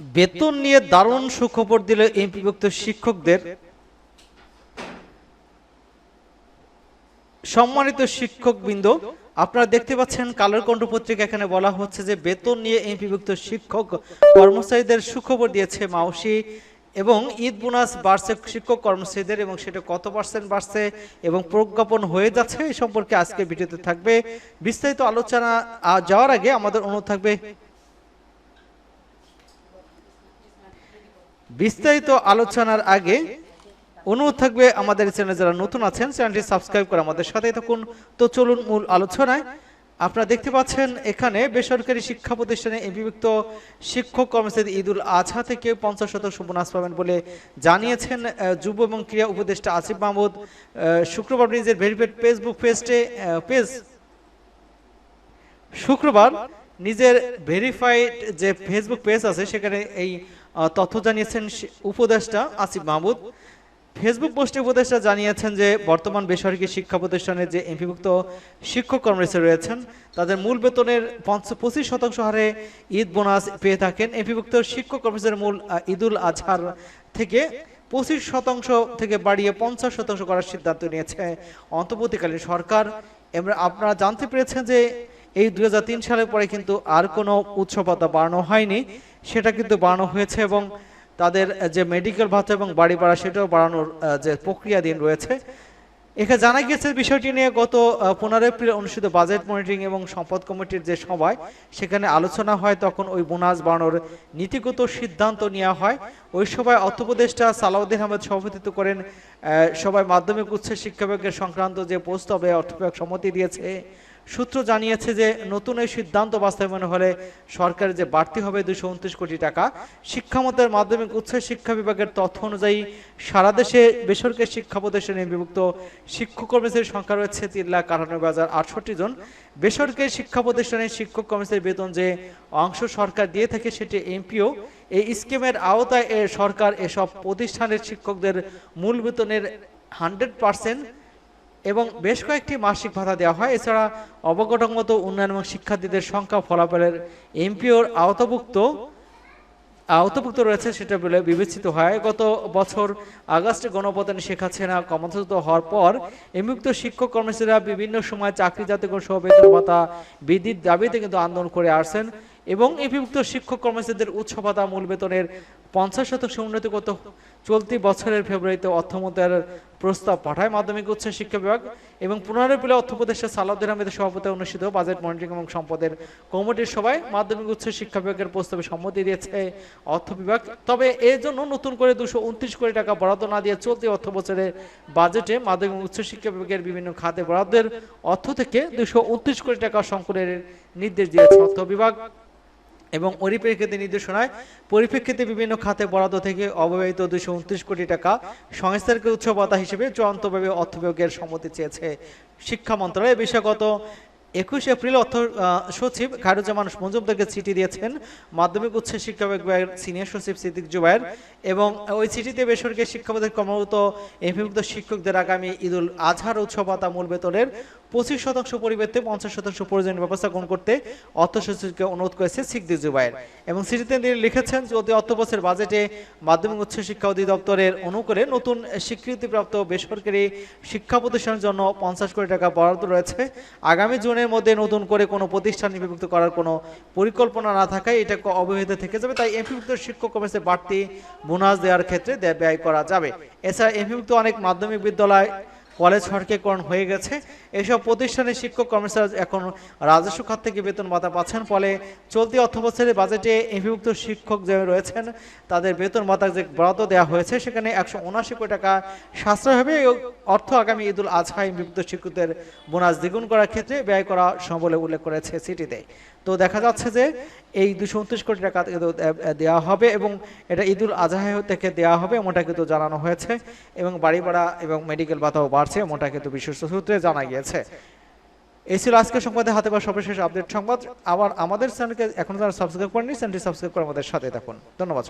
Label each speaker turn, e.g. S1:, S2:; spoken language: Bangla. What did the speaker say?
S1: বেতন নিয়ে দারুণ সুখবর দিল এমপিভুক্ত শিক্ষকদের। সম্মানিত শিক্ষকবৃন্দ, আপনারা দেখতে পাচ্ছেন কালের কণ্ঠ পত্রিকা এখানে বলা হচ্ছে যে বেতন নিয়ে এমপিভুক্ত শিক্ষক কর্মচারীদের সুখবর দিয়েছে মাউসি এবং ঈদ বোনাস বাড়ছে শিক্ষক কর্মচারীদের এবং সেটা কত পার্সেন্ট বাড়ছে এবং প্রজ্ঞাপন হয়ে যাচ্ছে এই সম্পর্কে আজকে ভিডিওতে থাকবে। বিস্তারিত আলোচনা যাওয়ার আগে আমাদের অনুরোধ থাকবে বিস্তারিত আলোচনার আগে অনুরোধ থাকবে আমাদের চ্যানেলে যারা নতুন আছেন, চ্যানেলটি সাবস্ক্রাইব করে আমাদের সাথে থাকুন। তো চলুন মূল আলোচনায়। আপনারা দেখতে পাচ্ছেন এখানে বেসরকারি শিক্ষা প্রতিষ্ঠানে এমপিভুক্ত শিক্ষক কর্মচারী ঈদুল আজহা থেকে পঞ্চাশ শতাংশ বোনাস পাবেন বলে জানিয়েছেন যুব এবং ক্রীড়া উপদেষ্টা আসিফ মাহমুদ। শুক্রবার নিজের ভেরিফাইড ফেসবুক পেজে পেজ শুক্রবার নিজের ভেরিফাইড যে ফেসবুক পেজ আছে, সেখানে এই তথ্য জানিয়েছেন উপদেষ্টা আসিফ মাহমুদ। ফেসবুক পোস্টে উপদেষ্টা জানিয়েছেন যে, বর্তমান বেসরকারি শিক্ষা প্রতিষ্ঠানে যে এমপিভুক্ত শিক্ষক কর্মচারী রয়েছেন, তাদের মূল বেতনের পঞ্চ- পঁচিশ শতাংশ হারে ঈদ বোনাস পেয়ে থাকেন। এমপিভুক্ত শিক্ষক কর্মচারীর মূল ঈদুল আজহার থেকে পঁচিশ শতাংশ থেকে বাড়িয়ে পঞ্চাশ শতাংশ করার সিদ্ধান্ত নিয়েছে অন্তর্বর্তীকালীন সরকার। এবার আপনারা জানতে পেরেছেন যে, এই দুই হাজার তিন সালের পরে কিন্তু আর কোনো উৎসবতা বাড়ানো হয়নি। সেটা কিন্তু বাড়ানো হয়েছে এবং তাদের যে মেডিকেল ভাতা এবং বাড়ি ভাড়া সেটাও বাড়ানোর যে প্রক্রিয়াধীন রয়েছে। এখানে জানা গিয়েছে বিষয়টি নিয়ে গত পনেরো এপ্রিল অনুষ্ঠিত বাজেট মনিটরিং এবং সম্পদ কমিটির যে সভায় সেখানে আলোচনা হয়, তখন ওই বোনাস বাড়ানোর নীতিগত সিদ্ধান্ত নেওয়া হয়। ওই সভায় অর্থ উপদেষ্টা সালাউদ্দিন আহমেদ সভাপতিত্ব করেন সবাই মাধ্যমিক উচ্চ শিক্ষা বিভাগের সংক্রান্ত যে প্রস্তাবে অর্থ সম্মতি দিয়েছে সূত্র জানিয়েছে যে নতুন এই সিদ্ধান্ত বাস্তবায়ন হলে সরকারের যে বাড়তি হবে দুশো উনত্রিশ কোটি টাকা শিক্ষামতের মাধ্যমিক উচ্চ শিক্ষা বিভাগের তথ্য অনুযায়ী সারা দেশে বেসরকারি শিক্ষা প্রতিষ্ঠানে বিভক্ত শিক্ষক কর্মচারীর সংখ্যা রয়েছে তিন লাখ আটানব্বই হাজার আটষট্টি জন। বেসরকারি শিক্ষা প্রতিষ্ঠানের শিক্ষক কর্মচারীর বেতন যে অংশ সরকার দিয়ে থাকে সেটি এমপিও। এই স্কিমের আওতায় সরকার এসব প্রতিষ্ঠানের শিক্ষকদের মূল বেতনের হান্ড্রেড পার্সেন্ট এবং বেশ কয়েকটি মাসিক ভাতা দেওয়া হয়। এছাড়া অবকাঠামোগত উন্নয়ন এবং শিক্ষার্থীদের সংখ্যা ফলাফলের এমপিওর আওতাভুক্ত আওতাভুক্ত রয়েছে সেটা বলে বিবেচিত হয়। গত বছর আগস্টে গণপ্রধান শেখ হাসিনা ক্ষমতাচ্যুত হওয়ার পর এমুক্ত শিক্ষক কর্মচারীরা বিভিন্ন সময় চাকরি জাতীয় সহ বেতন ভাতা বৃদ্ধির দাবিতে কিন্তু আন্দোলন করে আসছেন এবং এমপিভুক্ত শিক্ষক কর্মচারীদের উচ্চ ভাতা মূল বেতনের পঞ্চাশ শতাংশ উন্নতি করতে চলতি বছরের ফেব্রুয়ারিতে অর্থমন্ত্রীর প্রস্তাব পাঠায় মাধ্যমিক উচ্চ শিক্ষা বিভাগ এবং পুনরায় এপ্রিলে অর্থ উপদেষ্টা সালাউদ্দিন আহমেদের সভাপতি অনুষ্ঠিত বাজেট মনিটরিং এবং সম্পদের কমিটির সভায় মাধ্যমিক উচ্চ শিক্ষা বিভাগের প্রস্তাবে সম্মতি দিয়েছে অর্থ বিভাগ। তবে এর জন্য নতুন করে দুশো উনত্রিশ কোটি টাকা বরাদ্দ না দিয়ে চলতি অর্থ বছরের বাজেটে মাধ্যমিক উচ্চ শিক্ষা বিভাগের বিভিন্ন খাতে বরাদ্দের অর্থ থেকে দুশো উনত্রিশ কোটি টাকা সংকলনের নির্দেশ দিয়েছে অর্থ বিভাগ। এবং পরিপ্রেক্ষিতে নির্দেশনায় পরিপ্রেক্ষিতে বিভিন্ন খাতে বরাদ্দ থেকে অব্যবহৃত দুশো উনত্রিশ কোটি টাকা সংস্থাকে উৎসবতা হিসেবে চূড়ান্তভাবে অর্থ বিভাগের সম্মতি চেয়েছে শিক্ষা মন্ত্রণালয়। বিষয়গত একুশ এপ্রিল অর্থ সচিব খায়রুজ্জামান মজুমদারকে চিঠি দিয়েছেন মাধ্যমিক উচ্চ শিক্ষা বিভাগের সিনিয়র সচিব সিদ্দিক জুবায়ের এবং ওই চিঠিতে বেসরকারি শিক্ষাবোধের কর্মরত এমপিভুক্ত শিক্ষকদের আগামী ঈদুল আজহার উৎসবতা মূল বেতনের পঁচিশ শতাংশ পরিবর্তে পঞ্চাশ শতাংশ প্রয়োজনীয় ব্যবস্থা গ্রহণ করতে অর্থ সচিবকে অনুরোধ করেছে সিদ্দিক জুবায়ের এবং চিঠিতে তিনি লিখেছেন চলতি অর্থ বছর বাজেটে মাধ্যমিক উচ্চ শিক্ষা অধিদপ্তরের অনুকূলে নতুন স্বীকৃতিপ্রাপ্ত বেসরকারি শিক্ষা প্রতিষ্ঠানের জন্য পঞ্চাশ কোটি টাকা বরাদ্দ রয়েছে। আগামী জুনের মধ্যে নতুন করে কোনো প্রতিষ্ঠান বিভক্ত করার কোনো পরিকল্পনা না থাকায় এটা অবহিত থেকে যাবে। তাই এমপিভুক্ত শিক্ষক কর্মচারী বাড়তি বোনাস দেওয়ার ক্ষেত্রে ব্যয় করা যাবে। এছাড়া এমপিভুক্ত অনেক মাধ্যমিক বিদ্যালয় কলেজ সরকারিকরণ হয়ে গেছে। এসব প্রতিষ্ঠানের শিক্ষক, কর্মচারী এখন রাজস্ব খাত থেকে বেতন ভাতা পাচ্ছেন। ফলে চলতি অর্থ বছরের বাজেটে এমপিভুক্ত শিক্ষক যে রয়েছেন, তাদের বেতন ভাতা যে বরাদ্দ দেওয়া হয়েছে, সেখানে একশো উনআশি কোটি টাকা সাশ্রয় হবে। অর্থ আগামী ঈদুল আজহা এমপিভুক্ত শিক্ষকদের বোনাস দ্বিগুণ করার ক্ষেত্রে ব্যয় করা সম্ভব বলে উল্লেখ করেছে সিটিতে। তো দেখা যাচ্ছে যে এই দুশো উনত্রিশ কোটি টাকা দেওয়া হবে এবং এটা ঈদুল আজহা থেকে দেওয়া হবে এমনটা কিন্তু জানানো হয়েছে। এবং বাড়ি ভাড়া এবং মেডিকেল ভাতাও বাড়ছে এমনটা কিন্তু বিশ্বস্ত সূত্রে জানা গিয়েছে। এই ছিল আজকের সংবাদে, হাতে বা সর্বশেষ আপডেট সংবাদ। আবার আমাদের চ্যানেলকে এখন যারা সাবস্ক্রাইব করেনি চ্যানেলটি সাবস্ক্রাইব করে আমাদের সাথে থাকুন। ধন্যবাদ